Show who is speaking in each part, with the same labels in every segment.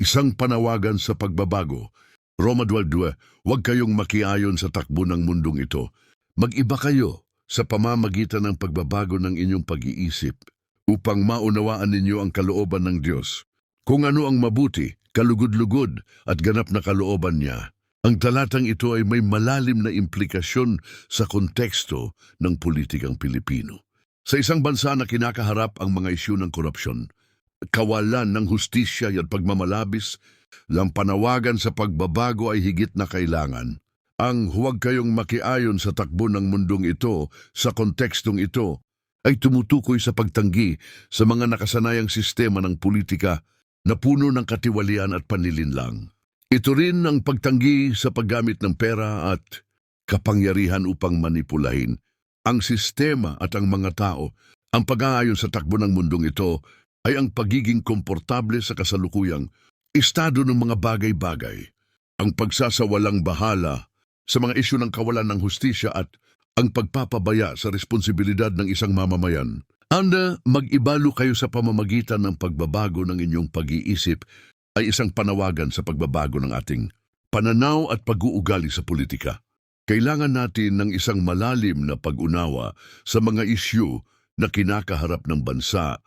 Speaker 1: isang panawagan sa pagbabago. Roma 12, huwag kayong makiayon sa takbo ng mundong ito. Mag-iba kayo sa pamamagitan ng pagbabago ng inyong pag-iisip upang maunawaan ninyo ang kalooban ng Diyos. Kung ano ang mabuti, kalugod-lugod at ganap na kalooban niya. Ang talatang ito ay may malalim na implikasyon sa konteksto ng politikang Pilipino. Sa isang bansa na kinakaharap ang mga isyu ng korupsyon, kawalan ng hustisya at pagmamalabis, lang panawagan sa pagbabago ay higit na kailangan. Ang huwag kayong makiayon sa takbo ng mundong ito sa kontekstong ito ay tumutukoy sa pagtanggi sa mga nakasanayang sistema ng politika na puno ng katiwalian at panlilinlang. Ito rin ang pagtanggi sa paggamit ng pera at kapangyarihan upang manipulahin ang sistema at ang mga tao. Ang pag-aayon sa takbo ng mundong ito ay ang pagiging komportable sa kasalukuyang estado ng mga bagay-bagay, ang pagsasawalang bahala sa mga isyu ng kawalan ng hustisya at ang pagpapabaya sa responsibilidad ng isang mamamayan. Anda, mag-ibalo kayo sa pamamagitan ng pagbabago ng inyong pag-iisip ay isang panawagan sa pagbabago ng ating pananaw at pag-uugali sa politika. Kailangan natin ng isang malalim na pag-unawa sa mga isyu na kinakaharap ng bansa,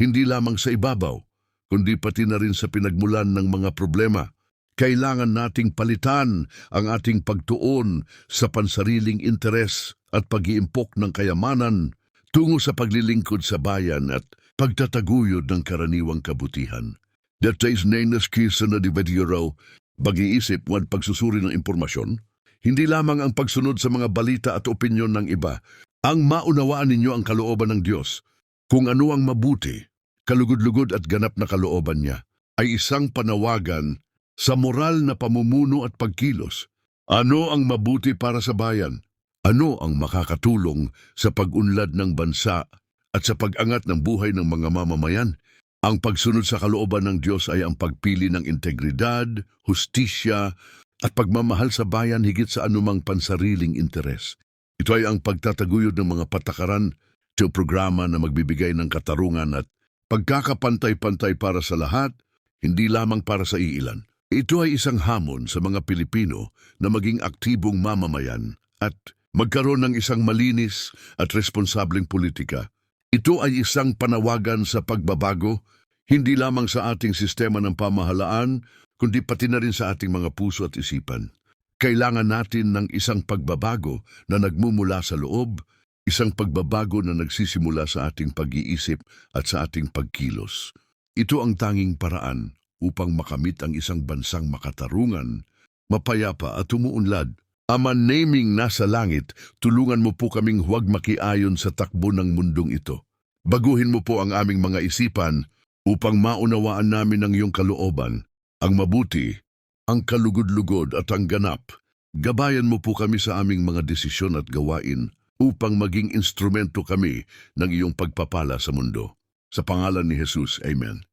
Speaker 1: hindi lamang sa ibabaw, kundi pati na rin sa pinagmulan ng mga problema. Kailangan nating palitan ang ating pagtuon sa pansariling interes at pag-iimpok ng kayamanan tungo sa paglilingkod sa bayan at pagtataguyod ng karaniwang kabutihan. That is Nenas Kisa na di Vediro, pag-iisip at pagsusuri ng impormasyon, hindi lamang ang pagsunod sa mga balita at opinyon ng iba, ang maunawaan ninyo ang kalooban ng Diyos, kung ano ang mabuti, kalugod-lugod at ganap na kalooban niya, ay isang panawagan sa moral na pamumuno at pagkilos. Ano ang mabuti para sa bayan? Ano ang makakatulong sa pag-unlad ng bansa at sa pag-angat ng buhay ng mga mamamayan? Ang pagsunod sa kalooban ng Diyos ay ang pagpili ng integridad, hustisya, at pagmamahal sa bayan higit sa anumang pansariling interes. Ito ay ang pagtataguyod ng mga patakaran sa programa na magbibigay ng katarungan at pagkakapantay-pantay para sa lahat, hindi lamang para sa iilan. Ito ay isang hamon sa mga Pilipino na maging aktibong mamamayan at magkaroon ng isang malinis at responsableng politika. Ito ay isang panawagan sa pagbabago, hindi lamang sa ating sistema ng pamahalaan, kundi pati na rin sa ating mga puso at isipan. Kailangan natin ng isang pagbabago na nagmumula sa loob, isang pagbabago na nagsisimula sa ating pag-iisip at sa ating pagkilos. Ito ang tanging paraan upang makamit ang isang bansang makatarungan, mapayapa at umuunlad. Ama naming nasa langit, tulungan mo po kaming huwag makiayon sa takbo ng mundong ito. Baguhin mo po ang aming mga isipan upang maunawaan namin ang iyong kalooban, ang mabuti, ang kalugod-lugod at ang ganap. Gabayan mo po kami sa aming mga desisyon at gawain upang maging instrumento kami ng iyong pagpapala sa mundo. Sa pangalan ni Jesus, Amen.